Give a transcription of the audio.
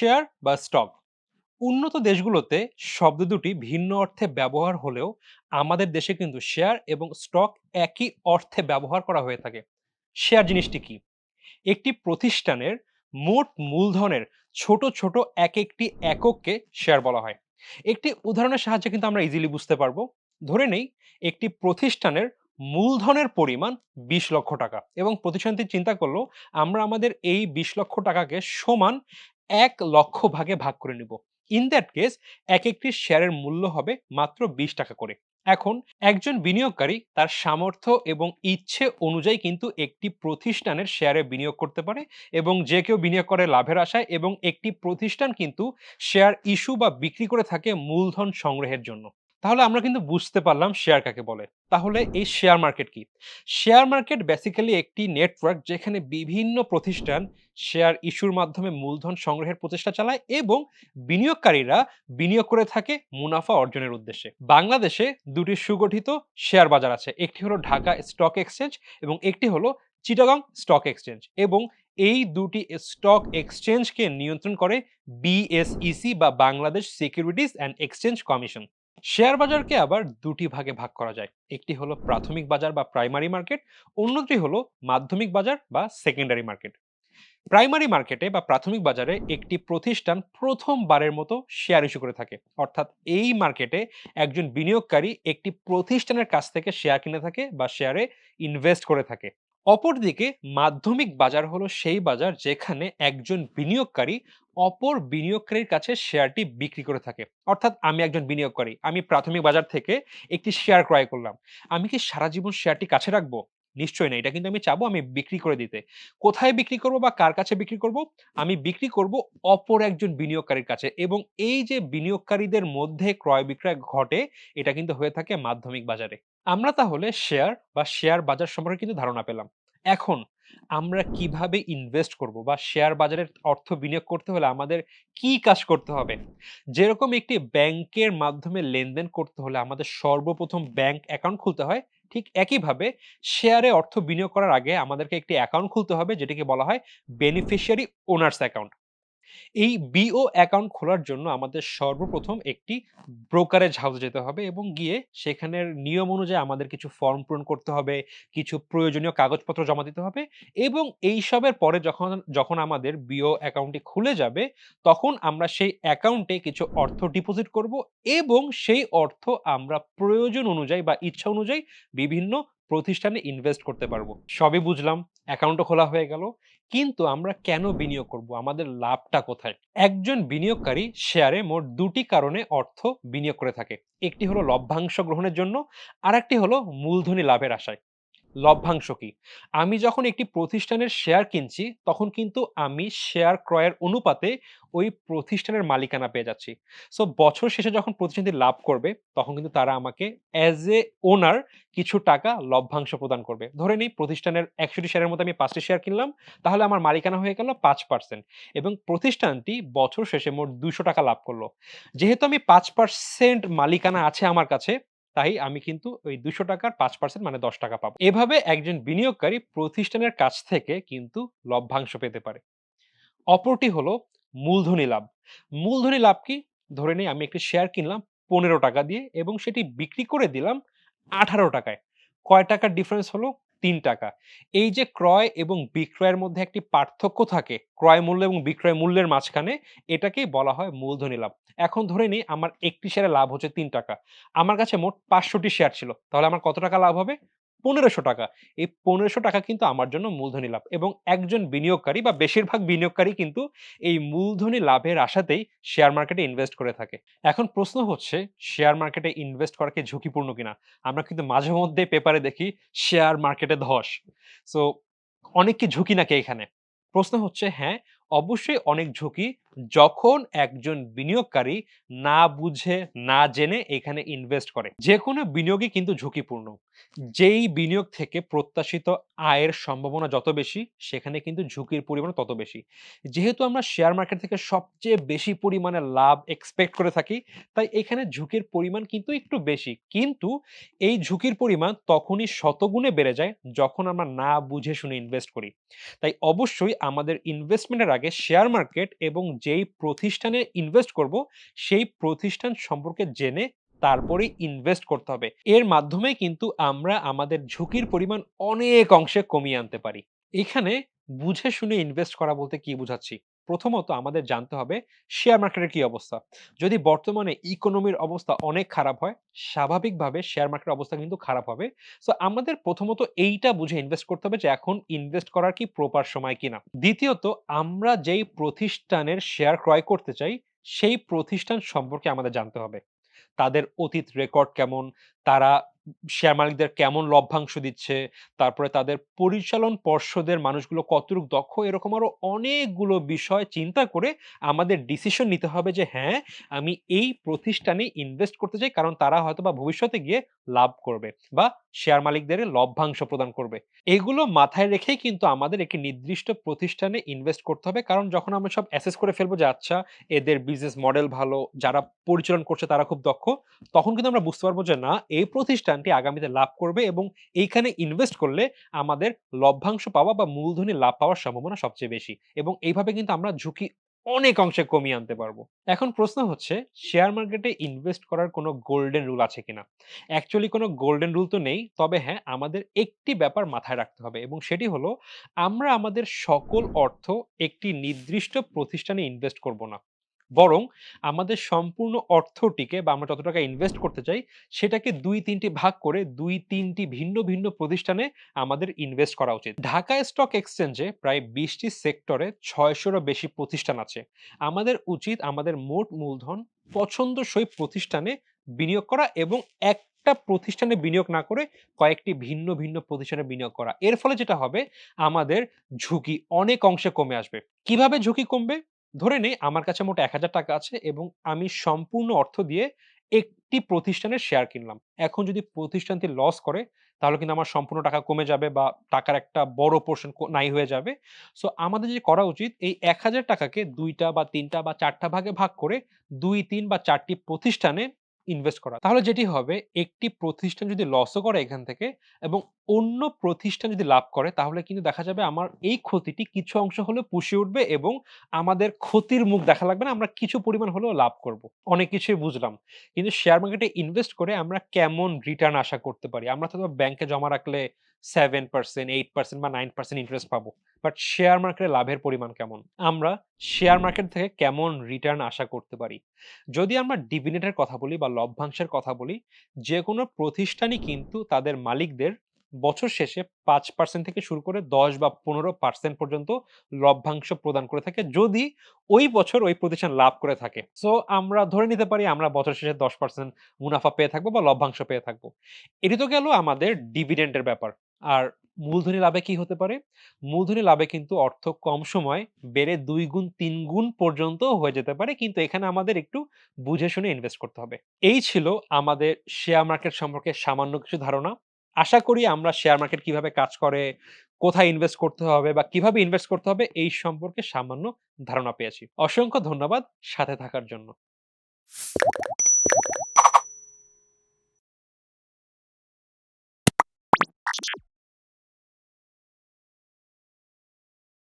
Share বা stock উন্নত দেশগুলোতে শব্দ দুটি ভিন্ন অর্থে ব্যবহার হলেও আমাদের দেশে কিন্তু শেয়ার এবং স্টক একই অর্থে ব্যবহার করা হয়ে থাকে। শেয়ার জিনিসটি কি? একটি প্রতিষ্ঠানের মোট মূলধনের ছোট ছোট এক একটি একককে শেয়ার বলা হয়। একটি উদাহরণের সাহায্যে কিন্তু আমরা ইজিলি বুঝতে পারব। ধরে নেই, একটি প্রতিষ্ঠানের মূলধনের পরিমাণ বিশ লক্ষ টাকা এবং প্রতিষ্ঠানটি চিন্তা করল, আমরা আমাদের এই বিশ লক্ষ টাকাকে সমান এক লক্ষ ভাগে ভাগ করে নিব। ইন দ্যাট কেস এক একটি শেয়ারের মূল্য হবে মাত্র বিশ টাকা করে। এখন একজন বিনিয়োগকারী তার সামর্থ্য এবং ইচ্ছে অনুযায়ী কিন্তু একটি প্রতিষ্ঠানের শেয়ারে বিনিয়োগ করতে পারে এবং যে কেউ বিনিয়োগ করে লাভের আশায় এবং একটি প্রতিষ্ঠান কিন্তু শেয়ার ইস্যু বা বিক্রি করে থাকে মূলধন সংগ্রহের জন্য। তাহলে আমরা কিন্তু বুঝতে পারলাম শেয়ার কাকে বলে। তাহলে এই শেয়ার মার্কেট কি? শেয়ার মার্কেট বেসিক্যালি একটি নেটওয়ার্ক যেখানে বিভিন্ন প্রতিষ্ঠান শেয়ার ইস্যুর মাধ্যমে মূলধন সংগ্রহের প্রচেষ্টা চালায় এবং বিনিয়োগকারীরা বিনিয়োগ করে থাকে মুনাফা অর্জনের উদ্দেশ্যে। বাংলাদেশে দুটি সুগঠিত শেয়ার বাজার আছে। একটি হলো ঢাকা স্টক এক্সচেঞ্জ এবং একটি হলো চিটাগং স্টক এক্সচেঞ্জ এবং এই দুটি স্টক এক্সচেঞ্জকে নিয়ন্ত্রণ করে বিএসইসি বা Bangladesh securities and exchange commission share বাজারকে আবার দুটি ভাগে ভাগ করা যায়। একটি হলো প্রাথমিক বাজার বা প্রাইমারি মার্কেট, অন্যটি হলো মাধ্যমিক বাজার বা সেকেন্ডারি মার্কেট। প্রাইমারি মার্কেটে বা প্রাথমিক বাজারে একটি প্রতিষ্ঠান প্রথমবারের মতো শেয়ার ইস্যু করে থাকে। অর্থাৎ এই মার্কেটে একজন বিনিয়োগকারী একটি প্রতিষ্ঠানের কাছ থেকে শেয়ার কিনে থাকে বা শেয়ারে ইনভেস্ট করে থাকে। অপরদিকে মাধ্যমিক বাজার হলো সেই বাজার যেখানে একজন বিনিয়োগকারী অপর বিনিয়োগকারীর কাছে শেয়ারটি বিক্রি করে থাকে। অর্থাৎ আমি একজন বিনিয়োগকারী, আমি প্রাথমিক বাজার থেকে একটি শেয়ার ক্রয় করলাম। আমি কি সারা জীবন শেয়ারটি কাছে রাখব? নিশ্চয়ই না, এটা কিন্তু আমি চাবো আমি বিক্রি করে দিতে। কোথায় বিক্রি করব বা কার কাছে বিক্রি করব? আমি বিক্রি করব অপর একজন বিনিয়োগকারীর কাছে এবং এই যে বিনিয়োগকারীদের মধ্যে ক্রয় বিক্রয় ঘটে, এটা কিন্তু হয়ে থাকে মাধ্যমিক বাজারে। আমরা তাহলে শেয়ার বা শেয়ার বাজার সম্পর্কে কিন্তু ধারণা পেলাম। এখন আমরা কীভাবে ইনভেস্ট করব বা শেয়ার বাজারের অর্থ বিনিয়োগ করতে হলে আমাদের কি কাজ করতে হবে? যেরকম একটি ব্যাংকের মাধ্যমে লেনদেন করতে হলে আমাদের সর্বপ্রথম ব্যাংক অ্যাকাউন্ট খুলতে হয়, ঠিক একইভাবে শেয়ারে অর্থ বিনিয়োগ করার আগে আমাদেরকে একটি অ্যাকাউন্ট খুলতে হবে, যেটিকে বলা হয় বেনিফিশিয়ারি ওনার্স অ্যাকাউন্ট এই বিও অ্যাকাউন্ট খোলার জন্য আমাদের সর্বপ্রথম একটি ব্রোকারেজ হাউসে যেতে হবে এবং গিয়ে সেখানের নিয়ম অনুযায়ী আমাদের কিছু ফর্ম পূরণ করতে হবে, কিছু প্রয়োজনীয় কাগজপত্র জমা দিতে হবে এবং এইসবের পরে যখন যখন আমাদের বিও অ্যাকাউন্টটি খুলে যাবে, তখন আমরা সেই অ্যাকাউন্টে কিছু অর্থ ডিপোজিট করব এবং সেই অর্থ আমরা প্রয়োজন অনুযায়ী বা ইচ্ছা অনুযায়ী বিভিন্ন প্রতিষ্ঠানে ইনভেস্ট করতে পারব। সবই বুঝলাম অ্যাকাউন্টও খোলা হয়ে গেল। কিন্তু আমরা কেন বিনিয়োগ করব? আমাদের লাভটা কোথায়? একজন বিনিয়োগকারী শেয়ারে মোট দুটি কারণে অর্থ বিনিয়োগ করে থাকে। একটি হলো লভ্যাংশ গ্রহণের জন্য আর একটি হলো মূলধনী লাভের আশায়। লভ্যাংশ কি? আমি যখন একটি প্রতিষ্ঠানের শেয়ার কিনছি, তখন কিন্তু আমি শেয়ার ক্রয়ের অনুপাতে ওই প্রতিষ্ঠানের মালিকানা পেয়ে যাচ্ছি। সো বছর শেষে যখন প্রতিষ্ঠানটি লাভ করবে, তখন কিন্তু তারা আমাকে অ্যাজ এ ওনার কিছু টাকা লভ্যাংশ প্রদান করবে। ধরে নিই, প্রতিষ্ঠানের একশোটি শেয়ারের মধ্যে আমি পাঁচটি শেয়ার কিনলাম, তাহলে আমার মালিকানা হয়ে গেল পাঁচ পার্সেন্ট এবং প্রতিষ্ঠানটি বছর শেষে মোট দুশো টাকা লাভ করল। যেহেতু আমি পাঁচ পার্সেন্ট মালিকানা আছে আমার কাছে তাই আমি কিন্তু ওই দুশো টাকার পাঁচ পার্সেন্ট মানে দশ টাকা পাবো। এভাবে একজন বিনিয়োগকারী প্রতিষ্ঠানের কাছ থেকে কিন্তু লভ্যাংশ পেতে পারে। অপরটি হলো মূলধনী লাভ। মূলধনী লাভ কি? ধরে নিই আমি একটি শেয়ার কিনলাম পনেরো টাকা দিয়ে এবং সেটি বিক্রি করে দিলাম আঠারো টাকায়। কয় টাকার ডিফারেন্স হলো? তিন টাকা। এই যে ক্রয় এবং বিক্রয়ের মধ্যে একটি পার্থক্য থাকে, ক্রয় মূল্য এবং বিক্রয় মূল্যের মাঝখানে, এটাকেই বলা হয় মূলধনী লাভ। এখন ধরে নিই, আমার একটি শেয়ারে লাভ হচ্ছে তিন টাকা। আমার কাছে মোট পাঁচশোটি শেয়ার ছিল। তাহলে আমার কত টাকা লাভ হবে? পনেরোশো টাকা। এই পনেরোশো টাকা কিন্তু আমার জন্য মূলধনী লাভ এবং একজন বিনিয়োগকারী বা বেশিরভাগ বিনিয়োগকারী কিন্তু এই মূলধনী লাভের আশাতেই শেয়ার মার্কেটে ইনভেস্ট করে থাকে। এখন প্রশ্ন হচ্ছে শেয়ার মার্কেটে ইনভেস্ট করা কি ঝুঁকিপূর্ণ কিনা? আমরা কিন্তু মাঝে মধ্যে পেপারে দেখি শেয়ার মার্কেটে ধস। সো অনেক কি ঝুঁকি নাকি এখানে? প্রশ্ন হচ্ছে হ্যাঁ অবশ্যই অনেক ঝুঁকি। যখন একজন বিনিয়োগকারী না বুঝে, না জেনে এখানে ইনভেস্ট করে যে কোনো বিনিয়োগই কিন্তু ঝুঁকিপূর্ণ। যেই বিনিয়োগ থেকে প্রত্যাশিত আয়ের সম্ভাবনা যত বেশি, সেখানে কিন্তু ঝুঁকির পরিমাণ তত বেশি। যেহেতু আমরা শেয়ার মার্কেট থেকে সবচেয়ে বেশি পরিমাণে লাভ এক্সপেক্ট করে থাকি, তাই এখানে ঝুঁকির পরিমাণ কিন্তু একটু বেশি। কিন্তু এই ঝুঁকির পরিমাণ তখনই শতগুণে বেড়ে যায় যখন আমরা না বুঝে শুনে ইনভেস্ট করি। তাই অবশ্যই আমাদের ইনভেস্টমেন্টের আগে শেয়ার মার্কেট এবং যেই প্রতিষ্ঠানে ইনভেস্ট করব, সেই প্রতিষ্ঠান সম্পর্কে জেনে তারপরে ইনভেস্ট করতে হবে। এর মাধ্যমে কিন্তু আমরা আমাদের ঝুঁকির পরিমাণ অনেক অংশে কমিয়ে আনতে পারি। এখানে বুঝে শুনে ইনভেস্ট করা বলতে কি বুঝাচ্ছি? প্রথমত আমাদের জানতে হবে শেয়ার মার্কেটের কি অবস্থা। যদি বর্তমানে ইকোনমির অবস্থা অনেক খারাপ হয়, স্বাভাবিকভাবে শেয়ার মার্কেটের অবস্থা কিন্তু খারাপ হবে। সো আমাদের প্রথমত এইটা বুঝে ইনভেস্ট করতে হবে যে এখন ইনভেস্ট করার কি প্রপার সময় কিনা। দ্বিতীয়ত আমরা যেই প্রতিষ্ঠানের শেয়ার ক্রয় করতে চাই, সেই প্রতিষ্ঠান সম্পর্কে আমাদের জানতে হবে। তাদের অতীত রেকর্ড কেমন, তারা শেয়ার মালিকদের কেমন লভ্যাংশ দিচ্ছে, তারপরে তাদের পরিচালন পর্ষদের মানুষগুলো কতটুকু দক্ষ, এরকম আরও অনেকগুলো বিষয় চিন্তা করে আমাদের ডিসিশন নিতে হবে যে হ্যাঁ, আমি এই প্রতিষ্ঠানে ইনভেস্ট করতে চাই কারণ তারা হয়তো বা ভবিষ্যতে গিয়ে লাভ করবে বা শেয়ার মালিকদের লভ্যাংশ প্রদান করবে। এগুলো মাথায় রেখেই কিন্তু আমাদের একটি নির্দিষ্ট প্রতিষ্ঠানে ইনভেস্ট করতে হবে। কারণ যখন আমরা সব অ্যাসেস করে ফেলব যে আচ্ছা এদের বিজনেস মডেল ভালো, যারা পরিচালন করছে তারা খুব দক্ষ, তখন কিন্তু আমরা বুঝতে পারব যে না এই প্রতিষ্ঠানটি আগামীতে লাভ করবে এবং এইখানে ইনভেস্ট করলে আমাদের লভ্যাংশ পাওয়া বা মূলধনী লাভ পাওয়ার সম্ভাবনা সবচেয়ে বেশি। এবং এইভাবে কিন্তু আমরা ঝুঁকি অনেক অংশে কমিয়ে আনতে পারব। এখন প্রশ্ন হচ্ছে শেয়ার মার্কেটে ইনভেস্ট করার কোনো গোল্ডেন রুল আছে কিনা? অ্যাকচুয়ালি কোনো গোল্ডেন রুল তো নেই। তবে হ্যাঁ, আমাদের একটি ব্যাপার মাথায় রাখতে হবে এবং সেটি হলো আমরা আমাদের সকল অর্থ একটি নির্দিষ্ট প্রতিষ্ঠানে ইনভেস্ট করব না। বরং আমাদের সম্পূর্ণ অর্থটিকে বা আমরা যত টাকা ইনভেস্ট করতে চাই সেটাকে দুই তিনটি ভাগ করে দুই তিনটি ভিন্ন, ভিন্ন প্রতিষ্ঠানে আমাদের ইনভেস্ট করা উচিত। ঢাকা স্টক এক্সচেঞ্জে প্রায় বিশটি সেক্টরে ৬০০ রও বেশি প্রতিষ্ঠান আছে। আমাদের উচিত আমাদের মোট মূলধন পছন্দসই প্রতিষ্ঠানে বিনিয়োগ করা এবং এক একটা প্রতিষ্ঠানে বিনিয়োগ না করে কয়েকটি ভিন্ন, ভিন্ন প্রতিষ্ঠানে বিনিয়োগ করা। এর ফলে যেটা হবে আমাদের ঝুঁকি অনেক অংশে কমে আসবে। কীভাবে ঝুঁকি কমবে? ধরে নেই আমার কাছে মোট ৳১,০০০ আছে এবং আমি সম্পূর্ণ অর্থ দিয়ে একটি প্রতিষ্ঠানের শেয়ার কিনলাম। এখন যদি প্রতিষ্ঠানটি লস করে তাহলে কিন্তু আমার সম্পূর্ণ টাকা কমে যাবে বা টাকার একটা বড় পোর্শন নাই হয়ে যাবে। সো আমাদের যে করা উচিত এই এক হাজার টাকাকে দুইটা বা তিনটা বা চারটা ভাগে ভাগ করে ২, ৩ বা চারটি প্রতিষ্ঠানে ইনভেস্ট করা। তাহলে যেটি হবে একটি প্রতিষ্ঠান যদি লসও করে এখান থেকে এবং অন্য প্রতিষ্ঠান যদি লাভ করে তাহলে কিন্তু দেখা যাবে আমার এই ক্ষতিটি কিছু অংশ হলেও পুষে উঠবে এবং আমাদের ক্ষতির মুখ দেখা লাগবে না। আমরা কিছু পরিমাণ হলেও লাভ করব। অনেক কিছুই বুঝলাম। কিন্তু শেয়ার মার্কেটে ইনভেস্ট করে আমরা কেমন রিটার্ন আশা করতে পারি? আমরা তো ব্যাংকে জমা রাখলে 7%, 8% বা নাইন পার্সেন্ট ইন্টারেস্ট পাবো। বাট শেয়ার মার্কেটে লাভের পরিমাণ কেমন? আমরা শেয়ার মার্কেট থেকে কেমন রিটার্ন আশা করতে পারি? যদি আমরা ডিভিডেন্ডের কথা বলি বা লভ্যাংশের কথা বলি, যেকোনো প্রতিষ্ঠানই কিন্তু তাদের মালিকদের বছর শেষে পাঁচ পার্সেন্ট থেকে শুরু করে ১০ বা ১৫% পর্যন্ত লভ্যাংশ প্রদান করে থাকে যদি ওই বছর ওই প্রতিষ্ঠান লাভ করে থাকে। সো আমরা ধরে নিতে পারি আমরা বছর শেষে ১০% মুনাফা পেয়ে থাকব বা লভ্যাংশ পেয়ে থাকব। এটি তো গেল আমাদের ডিভিডেন্ডের ব্যাপার। আর মূলধনী লাভে কি হতে পারে? মূলধনী লাভে কিন্তু অর্থ কম সময়ে বেড়ে দুই গুণ ৩ গুণ পর্যন্তও হয়ে যেতে পারে। কিন্তু এখানে আমাদের একটু বুঝে শুনে ইনভেস্ট করতে হবে। এই ছিল আমাদের শেয়ার মার্কেট সম্পর্কে সামান্য কিছু ধারণা। আশা করি আমরা শেয়ার মার্কেট কীভাবে কাজ করে, কোথায় ইনভেস্ট করতে হবে বা কীভাবে ইনভেস্ট করতে হবে এই সম্পর্কে সামান্য ধারণা পেয়েছি। অসংখ্য ধন্যবাদ সাথে থাকার জন্য।